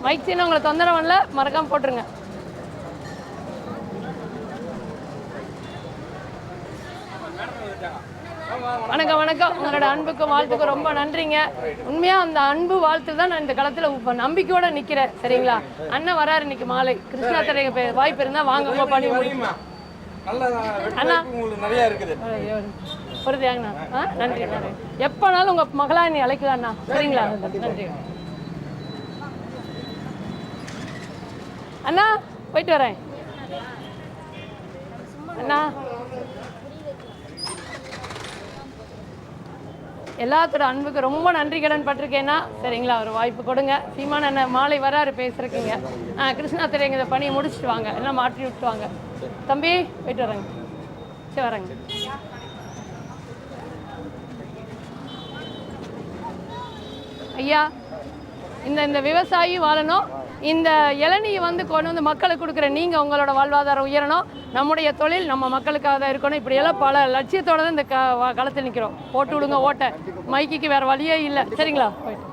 Mic சீனை உங்களை தொந்தரவு பண்ணல மறக்காம போட்டுருங்க. வணக்கம் வணக்கம். உங்களோட அன்புக்கும் வாழ்த்துக்கும் ரொம்ப நன்றிங்க. உண்மையா அந்த அன்பு வாழ்த்து தான் நான் இந்த களத்துல இப்ப நம்பிக்கையோட நிக்கிறேன் சரிங்களா? அண்ணன் வராரு இன்னைக்கு மாலை. கிருஷ்ணா பே- வாய்ப்பு இருந்தா வாங்க உங்க பணி முடியும் உங்களுக்கு நிறைய இருக்குது. ஆ நன்றி நன்றி. எப்போனாலும் உங்க மகளா நீ அழைக்கலாம்ண்ணா சரிங்களா? நன்றி. அண்ணா போயிட்டு வரேன். அண்ணா. எல்லாத்தோட அன்புக்கு ரொம்ப நன்றி கடன் பட்டிருக்கேன்னா சரிங்களா ஒரு வாய்ப்பு கொடுங்க. சீமான அண்ணன் மாலை வராரு பேசுறதுக்குங்க ஆ கிருஷ்ணா தெரியுங்க இந்த பணியை முடிச்சுட்டு வாங்க. எல்லாம் மாற்றி விட்டு வாங்க. தம்பி போயிட்டு வரேங்க. சரி வரேங்க. ஐயா இந்த இந்த விவசாயி வாழணும். இந்த இளநியை வந்து கொண்டு வந்து மக்களுக்கு கொடுக்குற நீங்கள் உங்களோட வாழ்வாதாரம் உயரணும். நம்முடைய தொழில் நம்ம மக்களுக்காக தான் இருக்கணும். இப்படியெல்லாம் பல லட்சியத்தோட தான் இந்த க களத்தில் நிற்கிறோம் போட்டு விடுங்க ஓட்டை. மைக்கிக்கு வேறு வழியே இல்லை. சரிங்களா? போயிட்டு.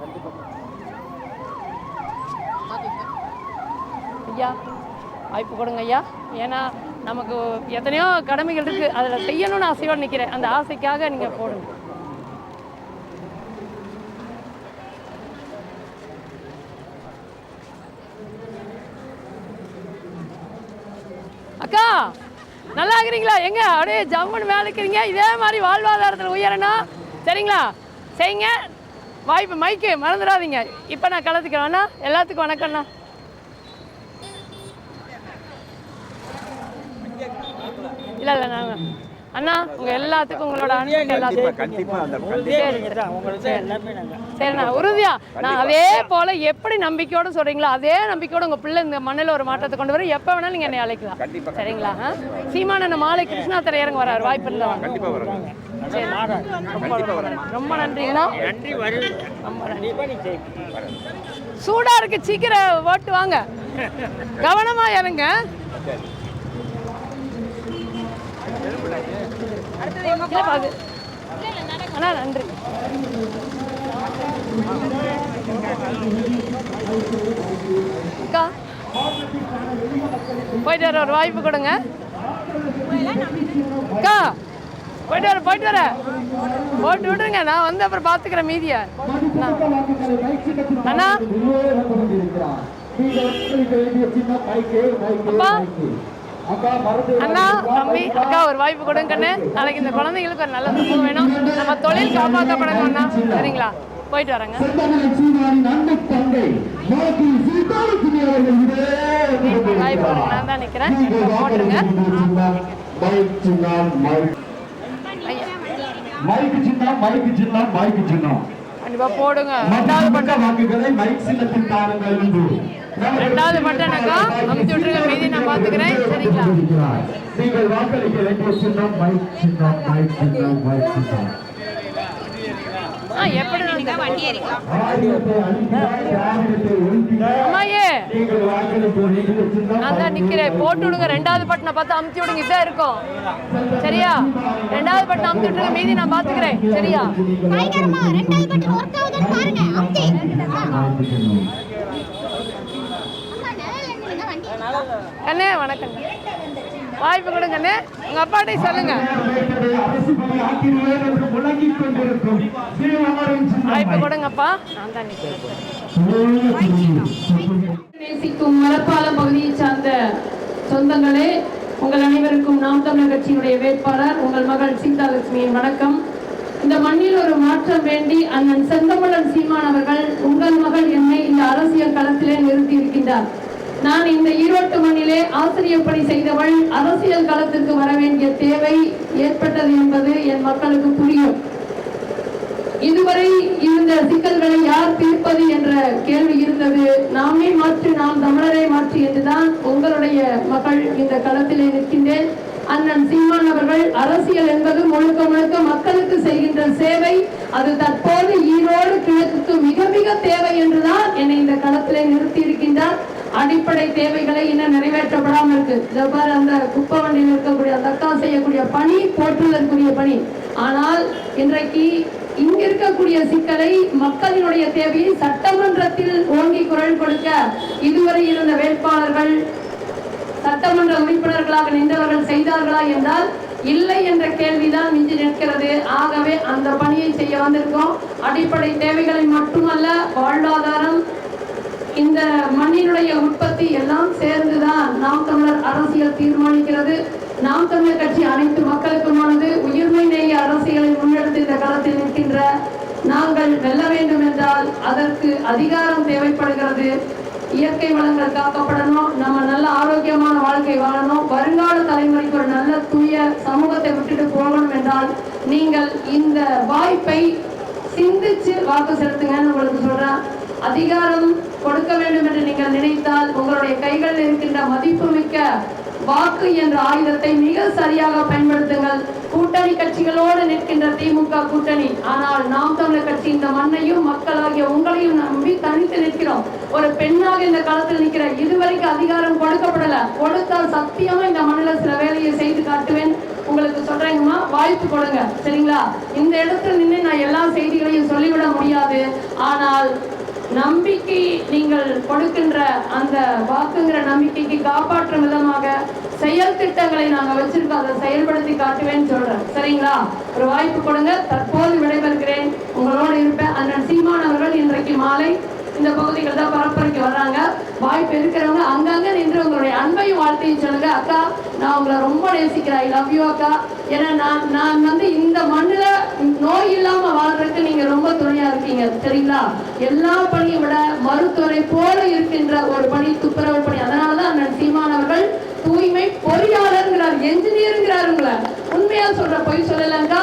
ஐயா வாய்ப்பு கொடுங்க ஐயா. ஏன்னா நமக்கு எத்தனையோ கடமைகள் இருக்குது அதில் செய்யணும்னு ஆசையோடு நிற்கிறேன் அந்த ஆசைக்காக நீங்கள் போடுங்க. அக்கா நல்லா இருக்கிறீங்களா? எங்க? அப்படியே ஜம்முன்னு மேலே இருக்கிறீங்க இதே மாதிரி வாழ்வாதாரத்தில் உயரணும். சரிங்களா? செய்யுங்க. வாய்ப்பு மைக்கு மறந்துடாதீங்க. இப்போ நான் கலந்துக்கிறேன். அண்ணா எல்லாத்துக்கும் வணக்கம்ண்ணா இல்லை இல்லை நாங்கள் அண்ணா. உங்கள் எல்லாத்துக்கும் உங்களோட அன்புக்கு எல்லாத்துக்கும். கண்டிப்பா அந்த சரிண்ணா உறுதியா? நான் அதே போல எப்படி நம்பிக்கையோட சொல்றீங்களோ அதே நம்பிக்கையோட உங்க பிள்ளை இந்த மண்ணில் ஒரு மாற்றத்தை கொண்டு வர எப்போ வேணாலும் நீங்க என்னை அழைக்கலாம். சரிங்களா? ஆ? சீமானண்ண மாலை கிருஷ்ணா திரை இறங்க வராரு. வாய்ப்பு வரும் சரி. ரொம்ப நன்றிங்கண்ணா. நன்றி சூடா இருக்கு. சீக்கிரம் ஓட்டு வாங்க. கவனமா இறங்க. அது- அண்ணா நன்றி. அக்கா போயிட்டு வர ஒரு வாய்ப்பு கொடுங்க. அக்கா போயிட்டு வர போயிட்டு வர. போட்டு விடுங்க நான் வந்து அப்புறம் பார்த்துக்கிறேன் மீதியை. அண்ணா. அண்ணா. அப்பா. அண்ணா தம்பி அக்கா ஒரு வாய்ப்பு கொடுங்க கண்ணு. நாளைக்கு இந்த குழந்தைங்களுக்கு ஒரு நல்ல சமூகம் வேணும். நம்ம தொழில் காப்பாற்றப்படணும் அண்ணா. சரிங்களா? போயிட்டு வரேங்க. வாய்ப்பு நான் தான் நிற்கிறேன் போட்டுருங்க. மைக்கு சின்னம் கண்டிப்பாக போடுங்க. ரெண்டாவது பட்டம். வாக்குகளை மைக் சின்னத்தில் தாருங்கள் என்று ரெண்டாவது பட்டனக்கா அமுத்தி விட்டுருங்க மீதி நான் பார்த்துக்கிறேன். சரிங்களா? நீங்கள் வாக்களிக்க வேண்டிய சின்னம் மைக் சின்னம் மைக் சின்னம் மைக் சின்னம். ரெண்டாவது பட்டனை பார்த்து அமுத்தி விடுங்க. இதான் இருக்கும். சரியா? ரெண்டாவது பட்டன் அமுத்தி விட்டுருங்க மீதி நான் பார்த்துக்கிறேன். சரியா? அண்ணே வணக்கம் வாய்ப்பு கொடுங்க அண்ணே. உங்க அப்பாட்டே சொல்லுங்க. வாய்ப்பு கொடுங்கப்பா. நான் தான் நேசிக்கும் மலப்பாலம் பகுதியை சார்ந்த சொந்தங்களே உங்கள் அனைவருக்கும் நாம் தமிழர் கட்சியினுடைய வேட்பாளர் உங்கள் மகள் சீதாலட்சுமியின் வணக்கம். இந்த மண்ணில் ஒரு மாற்றம் வேண்டி அண்ணன் செந்தமிழன் சீமான் அவர்கள் உங்கள் மகள் என்னை இந்த அரசியல் களத்திலே நிறுத்தி இருக்கின்றார். நான் இந்த ஈரோட்டு மண்ணிலே ஆசிரியர் பணி செய்தவள் அரசியல் களத்திற்கு வர வேண்டிய தேவை ஏற்பட்டது என்பது என் மக்களுக்கு புரியும். இதுவரை இருந்த சிக்கல்களை யார் தீர்ப்பது என்ற கேள்வி இருந்தது. நாமே மாற்று நாம் தமிழரை மாற்று என்றுதான் உங்களுடைய மகள் இந்த களத்திலே நிற்கின்றேன். அண்ணன் சீமான் அவர்கள் அரசியல் என்பது முழுக்க முழுக்க மக்களுக்கு செய்கின்ற சேவை. அது தற்போது ஈரோடு கிழக்குக்கு மிக மிக தேவை என்றுதான் என்னை இந்த களத்திலே நிறுத்தி அடிப்படை தேவைகளை இன்னும் நிறைவேற்றப்படாமல் இருக்கு. இதோ அந்த குப்பை வண்டியில் இருக்கக்கூடிய தக்கா செய்யக்கூடிய பணி போற்றுதற்குரிய பணி. ஆனால் இன்றைக்கு இங்க இருக்கக்கூடிய சிக்கலை மக்களினுடைய தேவையை சட்டமன்றத்தில் ஓங்கி குரல் கொடுக்க இதுவரை இருந்த வேட்பாளர்கள் சட்டமன்ற உறுப்பினர்களாக நின்றவர்கள் செய்தார்களா என்றால் இல்லை என்ற கேள்விதான் மிஞ்சி நிற்கிறது. ஆகவே அந்த பணியை செய்ய வந்திருக்கோம். அடிப்படை தேவைகளை மட்டுமல்ல வாழ்வாதார மண்ணினுடைய உற்பத்தி எல்லாம் சேர்ந்துதான் நாம் தமிழர் அரசியல் தீர்மானிக்கிறது. நாம் தமிழர் கட்சி அனைத்து மக்களுக்குமானது உயிர்மை நேய அரசியலை முன்னெடுத்து இந்த காலத்தில் நிற்கின்ற நாங்கள் வெல்ல வேண்டும் என்றால் அதற்கு அதிகாரம் தேவைப்படுகிறது. இயற்கை வளங்கள் காக்கப்படணும். நம்ம நல்ல ஆரோக்கியமான வாழ்க்கை வாழணும். வருங்கால தலைமுறைக்கு ஒரு நல்ல தூய சமூகத்தை விட்டுட்டு போகணும் என்றால் நீங்கள் இந்த வாய்ப்பை சிந்திச்சு வாக்கு செலுத்துங்கன்னு உங்களுக்கு சொல்றேன். அதிகாரம் கொடுக்க வேண்டும். என்று உங்களுடைய கைகளில் இருக்கின்ற மதிப்புமிக்க வாக்கு என்ற ஆயுதத்தை மிக சரியாக பயன்படுத்துங்கள். கூட்டணி கட்சிகளோடு நிற்கின்ற திமுக கூட்டணி. ஆனால் நாம் தமிழர் கட்சி இந்த மண்ணையும் மக்களாகிய உங்களையும் நம்பி தனித்து நிற்கிறோம். ஒரு பெண்ணாக இந்த காலத்தில் நிற்கிற இதுவரைக்கும் அதிகாரம் கொடுக்கப்படல. கொடுத்தால் சத்தியமா இந்த மண்ணில் சில வேலையை செய்து காட்டுவேன். உங்களுக்கு சொல்றேங்கம்மா வாய்ப்பு கொடுங்க. சரிங்களா? இந்த இடத்துல நின்று நான் எல்லா செய்திகளையும் சொல்லிவிட முடியாது. ஆனால் நம்பிக்கை நீங்கள் கொடுக்கின்ற அந்த வாக்குங்கிற நம்பிக்கைக்கு காப்பாற்றும் விதமாக செயல் திட்டங்களை நாங்கள் வச்சிருக்கோம். அதை செயல்படுத்தி காட்டுவேன்னு சொல்றேன். சரிங்களா? ஒரு வாய்ப்பு கொடுங்க. தற்போது விடைபெறுகிறேன். உங்களோடு இருப்பேன் அண்ணன் சீமான் அவர்கள் இன்றைக்கு மாலை இந்த பகுதிகள் தான் பரப்புரைக்கு வர்றாங்க. வாய்ப்பு இருக்கிறவங்க அங்கங்க நின்று உங்களுடைய அன்பையும் வாழ்த்தையும் சொல்லுங்க அக்கா நான் உங்களை ரொம்ப நேசிக்கிறேன். ஐ லவ் யூ அக்கா. ஏன்னா நான் நான் வந்து இந்த மண்ணுல நோய் இல்லாம வாழ்றதுக்கு நீங்க ரொம்ப துணையா இருக்கீங்க சரிங்களா? எல்லா பணியை விட மருத்துவரை போல இருக்கின்ற ஒரு பணி துப்புரவு பணி. அதனாலதான் அண்ணன் சீமான் அவர்கள் தூய்மை பொறியாளர்ங்கிறார் என்ஜினியருங்கிறாருங்களா உண்மையா சொல்ற பொய் சொல்லலங்கா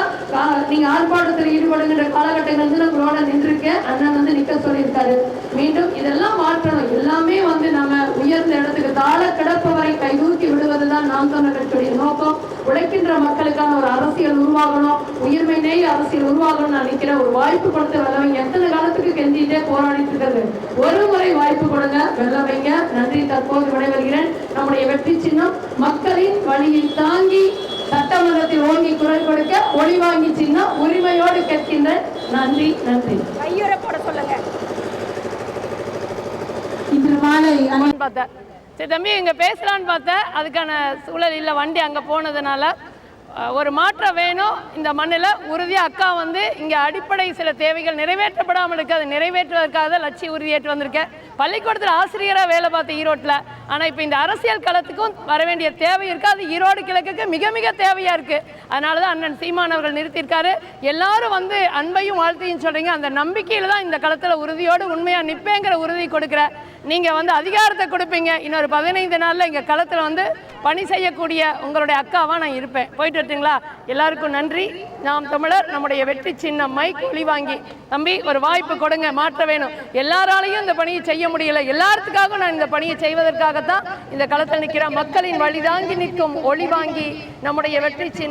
நீங்க ஆர்ப்பாட்டத்தில் ஈடுபடுகின்ற காலகட்டங்கள் வந்து உங்களோட நின்றுருக்கேன். அண்ணன் வந்து நிக்க சொல்லியிருக்காரு. மீண்டும் இதெல்லாம் மாற்றணும். எல்லாமே வந்து நம்ம உயர்ந்த இடத்துக்கு தாழ கிடப்பவரை கைது விடுவதுதான் நாம் தமிழர் கட்சியுடைய நோக்கம் உழைக்கின்ற மக்களுக்கான ஒரு அரசியல் உருவாகணும். உயிர்மை நேய அரசியல் உருவாகணும் நான் நினைக்கிறேன். ஒரு வாய்ப்பு கொடுத்து வெள்ளவைங்க எத்தனை காலத்துக்கு கெஞ்சிட்டே போராடிட்டு இருக்கிறது ஒரு முறை வாய்ப்பு கொடுங்க. வெள்ளவைங்க நன்றி தற்போது விடைபெறுகிறேன். நம்முடைய வெற்றி சின்னம் மக்களின் வழியை தாங்கி சட்டமன்றத்தில் ஓங்கி குரல் கொடுக்க ஒளி வாங்கி சின்னம் உரிமையோடு கேட்கின்ற நன்றி நன்றி. கையுறை போட சொல்லுங்க. இன்று மாலை சரி தம்பி இங்கே பேசலான்னு பார்த்தேன். அதுக்கான சூழல் இல்லை வண்டி அங்கே போனதுனால. ஒரு மாற்றம் வேணும். இந்த மண்ணில் உறுதியாக அக்கா வந்து இங்கே அடிப்படை சில தேவைகள் நிறைவேற்றப்படாமல் இருக்குது அதை நிறைவேற்றுவதற்காக தான் லட்சிய உறுதியேற்று வந்திருக்கேன். பள்ளிக்கூடத்தில் ஆசிரியராக வேலை பார்த்த ஈரோட்டில் ஆனால் இப்போ இந்த அரசியல் களத்துக்கும் வர வேண்டிய தேவை இருக்குது அது ஈரோடு கிழக்குக்கு மிக மிக தேவையாக இருக்குது அதனால தான் அண்ணன் சீமான் அவர்கள் நிறுத்தியிருக்காரு. எல்லாரும் வந்து அன்பையும் வாழ்த்தையும் சொல்கிறீங்க அந்த நம்பிக்கையில் தான் இந்த களத்தில் உறுதியோடு உண்மையாக நிற்பேங்கிற உறுதி கொடுக்குற நீங்கள் வந்து அதிகாரத்தை கொடுப்பீங்க. இன்னொரு பதினைந்து நாளில் இங்கே களத்தில் வந்து பணி செய்யக்கூடிய உங்களுடைய அக்காவாக நான் இருப்பேன். போயிட்டு வரட்டுங்களா? எல்லாருக்கும் நன்றி. நாம் தமிழர் நம்முடைய வெற்றி சின்னம் மைக் ஒளி வாங்கி. தம்பி ஒரு வாய்ப்பு கொடுங்க மாற்ற வேணும். எல்லாராலையும் இந்த பணியை செய்ய முடியல. எல்லாத்துக்காகவும் நான் இந்த பணியை செய்வதற்காகத்தான் இந்த களத்தில் நிற்கிறேன் மக்களின் வழிதாங்கி நிற்கும் ஒளி வாங்கி நம்முடைய வெற்றி சின்னம்